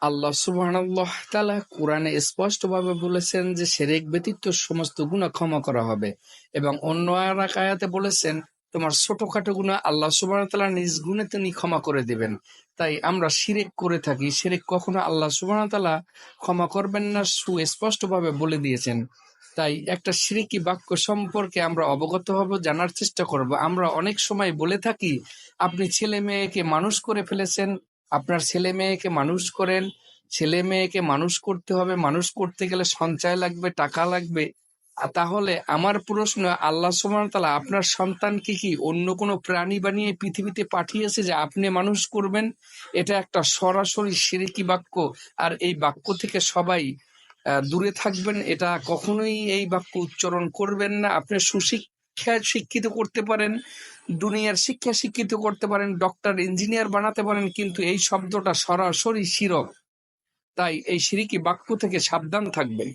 আল্লাহ তাআলা কোরআনে স্পষ্টভাবে বলেছেন যে শিরক ব্যতীত সমস্ত গুনাহ ক্ষমা করা হবে। এবং অন্য আয়াতে বলেছেন, তোমার ছোটখাটো গুনাহ আল্লাহ তাআলা নিজ গুণে তিনি ক্ষমা করে দিবেন। তাই আমরা শিরেক করে থাকি। শিরেক কখনো আল্লাহ তাআলা ক্ষমা করবেন না, সুস্পষ্টভাবে বলে দিয়েছেন। তাই একটা সিরিকি বাক্য সম্পর্কে আমরা অবগত হব, জানার চেষ্টা করব। আমরা অনেক সময় বলে থাকি, আপনি ছেলে মেয়েকে মানুষ করে ফেলেছেন আপনার ছেলে মেয়েকে মানুষ করেন, ছেলে মেয়েকে মানুষ করতে হবে, মানুষ করতে গেলে সঞ্চয় লাগবে, টাকা লাগবে। তাহলে আমার প্রশ্ন, আল্লাহ সুবহান তাআলা আপনার সন্তানকে কি অন্য কোনো প্রাণী বানিয়ে পৃথিবীতে পাঠিয়েছে যে আপনি মানুষ করবেন? এটা একটা সরাসরি সিরিকি বাক্য। আর এই বাক্য থেকে সবাই দূরে থাকবেন, এটা কখনোই এই বাক্য উচ্চারণ করবেন না। আপনি সুশিক্ষা শিক্ষিত করতে পারেন, দুনিয়ার শিক্ষা শিক্ষিত করতে পারেন ডক্টর ইঞ্জিনিয়ার বানাতে পারেন, কিন্তু এই শব্দটা সরাসরি শিরক। তাই এই সিরিকি বাক্য থেকে সাবধান থাকবেন।